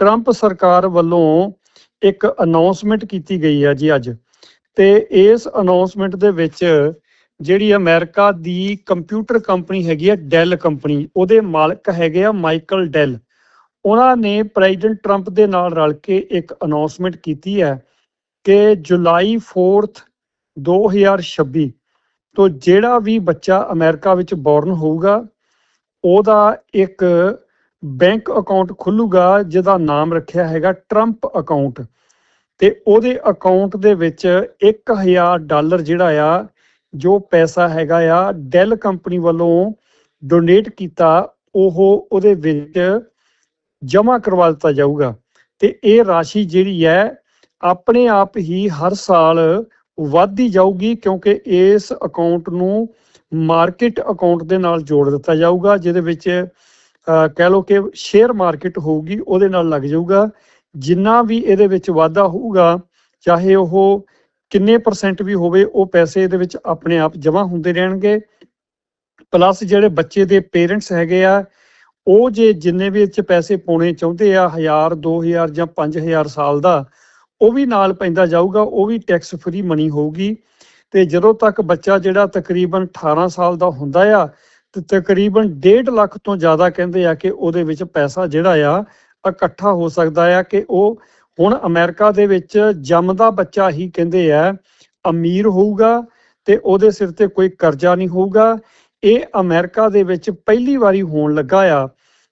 Trump ਸਰਕਾਰ ਵੱਲੋਂ ਇੱਕ ਅਨਾਉਂਸਮੈਂਟ ਕੀਤੀ ਗਈ ਹੈ ਜੀ ਅੱਜ। ਤੇ ਇਸ ਅਨਾਉਂਸਮੈਂਟ ਦੇ ਵਿੱਚ ਜਿਹੜੀ ਅਮਰੀਕਾ ਦੀ ਕੰਪਿਊਟਰ ਕੰਪਨੀ ਹੈਗੀ ਹੈ ਡੈਲ ਕੰਪਨੀ ਉਹਦੇ ਮਾਲਕ ਹੈਗੇ ਆ ਮਾਈਕਲ ਡੈਲ ਉਹਨਾਂ ਨੇ ਪ੍ਰੈਜ਼ੀਡੈਂਟ ਟਰੰਪ ਦੇ ਨਾਲ ਰਲ ਕੇ ਇੱਕ ਅਨਾਉਂਸਮੈਂਟ ਕੀਤੀ ਹੈ ਕਿ ਜੁਲਾਈ 4th 2026 ਤੋਂ ਜਿਹੜਾ ਵੀ ਬੱਚਾ ਅਮਰੀਕਾ ਵਿੱਚ ਬੋਰਨ ਹੋਊਗਾ, ਉਹਦਾ ਇੱਕ ਬੈਂਕ ਅਕਾਊਂਟ ਖੁੱਲੂਗਾ, ਜਿਹਦਾ ਨਾਮ ਰੱਖਿਆ ਹੈਗਾ ਟਰੰਪ ਅਕਾਊਂਟ। ਤੇ ਉਹਦੇ ਅਕਾਊਂਟ ਦੇ ਵਿੱਚ 1000 ਡਾਲਰ ਜਿਹੜਾ ਆ, ਜੋ ਪੈਸਾ ਹੈਗਾ ਆ, ਡੈਲ ਕੰਪਨੀ ਵੱਲੋਂ ਡੋਨੇਟ ਕੀਤਾ, ਉਹ ਉਹਦੇ ਵਿੱਚ ਜਮ੍ਹਾਂ ਕਰਵਾ ਦਿੱਤਾ ਜਾਊਗਾ। ਤੇ ਇਹ ਰਾਸ਼ੀ ਜਿਹੜੀ ਹੈ, ਆਪਣੇ ਆਪ ਹੀ ਹਰ ਸਾਲ ਵੱਧਦੀ ਜਾਊਗੀ, ਕਿਉਂਕਿ ਇਸ ਅਕਾਊਂਟ ਨੂੰ ਮਾਰਕੀਟ ਅਕਾਊਂਟ ਦੇ ਨਾਲ ਜੋੜ ਦਿੱਤਾ ਜਾਊਗਾ, ਜਿਹਦੇ ਵਿੱਚ ਕਹਿ ਲਓ ਕਿ ਸ਼ੇਅਰ ਮਾਰਕੀਟ ਹੋਊਗੀ, ਉਹਦੇ ਨਾਲ ਲੱਗ ਜਾਊਗਾ। ਜਿੰਨਾ ਵੀ ਇਹਦੇ ਵਿੱਚ ਵਾਧਾ ਹੋਊਗਾ, ਚਾਹੇ ਉਹ ਕਿੰਨੇ ਪਰਸੈਂਟ ਵੀ ਹੋਵੇ, ਉਹ ਪੈਸੇ ਇਹਦੇ ਵਿੱਚ ਆਪਣੇ ਆਪ ਜਮ੍ਹਾਂ ਹੁੰਦੇ ਰਹਿਣਗੇ। ਪਲੱਸ ਜਿਹੜੇ ਬੱਚੇ ਦੇ ਪੇਰੈਂਟਸ ਹੈਗੇ ਆ, ਉਹ ਜੇ ਜਿੰਨੇ ਵੀ ਇਹ 'ਚ ਪੈਸੇ ਪਾਉਣੇ ਚਾਹੁੰਦੇ ਆ 1000 2000 ਜਾਂ 5000 ਸਾਲ ਦਾ, ਉਹ ਵੀ ਨਾਲ ਪੈਂਦਾ ਜਾਊਗਾ, ਉਹ ਵੀ ਟੈਕਸ ਫ੍ਰੀ ਮਨੀ ਹੋਊਗੀ। ਤੇ ਜਦੋਂ ਤੱਕ ਬੱਚਾ ਜਿਹੜਾ ਤਕਰੀਬਨ 18 ਸਾਲ ਦਾ ਹੁੰਦਾ ਆ ਤੇ ਤਕਰੀਬਨ 1.5 ਲੱਖ ਤੋਂ ਜ਼ਿਆਦਾ ਕਹਿੰਦੇ ਆ ਕਿ ਉਹਦੇ ਵਿੱਚ ਪੈਸਾ ਜਿਹੜਾ ਆ ਇਕੱਠਾ ਹੋ ਸਕਦਾ ਆ ਕਿ ਉਹ ਹੁਣ ਅਮਰੀਕਾ ਦੇ ਵਿੱਚ ਜੰਮਦਾ ਬੱਚਾ ਹੀ ਕਹਿੰਦੇ ਆ, ਅਮੀਰ ਹੋਊਗਾ ਤੇ ਉਹਦੇ ਸਿਰ ਤੇ ਕੋਈ ਕਰਜ਼ਾ ਨਹੀਂ ਹੋਊਗਾ। ਇਹ ਅਮਰੀਕਾ ਦੇ ਵਿੱਚ ਪਹਿਲੀ ਵਾਰੀ ਹੋਣ ਲੱਗਾ ਆ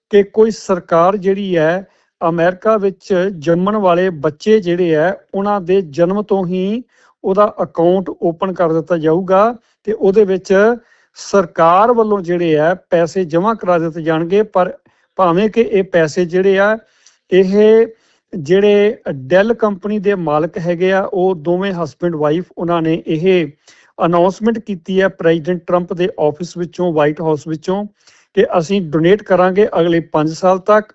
ਕਿ ਕੋਈ ਸਰਕਾਰ ਜਿਹੜੀ ਹੈ, ਅਮਰੀਕਾ ਵਿੱਚ ਜੰਮਣ ਵਾਲੇ ਬੱਚੇ ਜਿਹੜੇ ਆ, ਉਹਨਾਂ ਦੇ ਜਨਮ ਤੋਂ ਹੀ ਉਹਦਾ ਅਕਾਊਂਟ ਓਪਨ ਕਰ ਦਿੱਤਾ ਜਾਊਗਾ ਤੇ ਉਹਦੇ ਵਿੱਚ ਸਰਕਾਰ ਵੱਲੋਂ ਜਿਹੜੇ ਆ, ਪੈਸੇ ਜਮ੍ਹਾਂ ਕਰਾ ਦਿੱਤੇ ਜਾਣਗੇ, ਪਰ ਭਾਵੇਂ ਕਿ ਇਹ ਪੈਸੇ ਜਿਹੜੇ ਆ, ਇਹ ਜਿਹੜੇ ਡੈਲ ਕੰਪਨੀ ਦੇ ਮਾਲਕ ਹੈਗੇ ਆ, ਉਹ ਦੋਵੇਂ ਹਸਬੰਡ ਵਾਈਫ ਉਹਨਾਂ ਨੇ ਇਹ ਅਨਾਉਂਸਮੈਂਟ ਕੀਤੀ ਹੈ ਪ੍ਰੈਜ਼ੀਡੈਂਟ ਟਰੰਪ ਦੇ ਆਫਿਸ ਵਿੱਚੋਂ ਵਾਈਟ ਹਾਊਸ ਵਿੱਚੋਂ ਕਿ ਅਸੀਂ ਡੋਨੇਟ ਕਰਾਂਗੇ ਅਗਲੇ 5 ਸਾਲ ਤੱਕ।